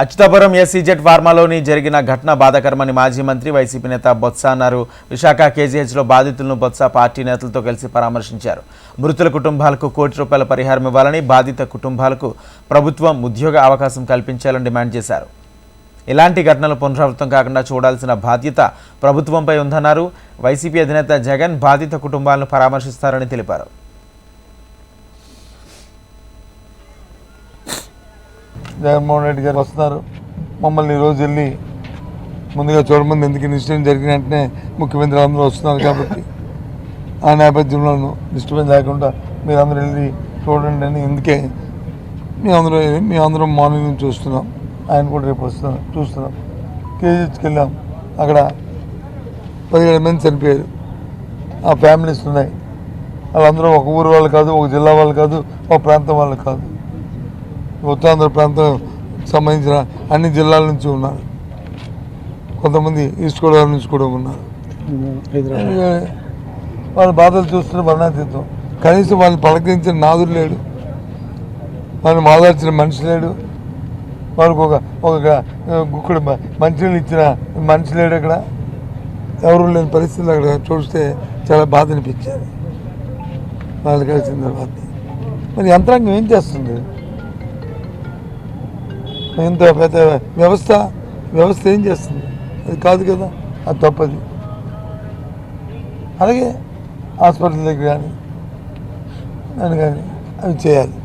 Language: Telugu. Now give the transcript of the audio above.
అచ్యుతాపురం ఎస్సీజెడ్ ఫార్మాలోని జరిగిన ఘటన బాధాకరమని మాజీ మంత్రి వైసీపీ నేత బొత్స అన్నారు. విశాఖ కేజీహెచ్లో బాధితులను బొత్స పార్టీ నేతలతో కలిసి పరామర్శించారు. మృతుల కుటుంబాలకు కోటి రూపాయల పరిహారం ఇవ్వాలని బాధిత కుటుంబాలకు ప్రభుత్వం ఉద్యోగ అవకాశం కల్పించాలని డిమాండ్ చేశారు. ఇలాంటి ఘటనలు పునరావృతం కాకుండా చూడాల్సిన బాధ్యత ప్రభుత్వంపై ఉందన్నారు. వైసీపీ అధినేత జగన్ బాధిత కుటుంబాలను పరామర్శిస్తారని తెలిపారు. జగన్మోహన్ రెడ్డి గారు వస్తున్నారు. మమ్మల్ని ఈరోజు వెళ్ళి ముందుగా చూడమంది. ఎందుకు ఇన్సిడెంట్ జరిగిన వెంటనే ముఖ్యమంత్రి అందరూ వస్తున్నారు కాబట్టి ఆ నేపథ్యంలోనూ డిస్టర్బెన్స్ లేకుండా మీరు అందరూ వెళ్ళి చూడండి అని ఎందుకే మీ అందరూ మీ అందరం మార్నింగ్ చూస్తున్నాం. ఆయన కూడా రేపు వస్తున్నాం చూస్తున్నాం. కేజీహెచ్కి వెళ్ళాం. అక్కడ పదిహేడు మంది చనిపోయారు. ఆ ఫ్యామిలీస్ ఉన్నాయి. వాళ్ళందరూ ఒక ఊరు వాళ్ళు కాదు ఒక జిల్లా వాళ్ళు కాదు ఒక ప్రాంతం వాళ్ళు కాదు. ఉత్తరాంధ్ర ప్రాంతం సంబంధించిన అన్ని జిల్లాల నుంచి ఉన్నారు. కొంతమంది ఈస్ట్ గోదావరి నుంచి కూడా ఉన్నారు. వాళ్ళ బాధలు చూస్తున్న వర్ణాతీతం కనీసం వాళ్ళని పలకరించిన నాదుడు లేడు. వాళ్ళని మాదార్చిన మనిషి లేడు. వాళ్ళకు ఒక ఒక గుక్కడు మంచినీళ్ళు ఇచ్చిన మనిషి లేడు అక్కడ. ఎవరు లేని పరిస్థితులు అక్కడ చూస్తే చాలా బాధ అనిపించేది. వాళ్ళు కలిసిన తర్వాత. మరి యంత్రాంగం ఏం చేస్తుంది? ఇంత పెద్ద వ్యవస్థ వ్యవస్థ ఏం చేస్తుంది? అది కాదు కదా అది తప్పది. అలాగే హాస్పిటల్ దగ్గర కానీ అని కానీ అవి చేయాలి.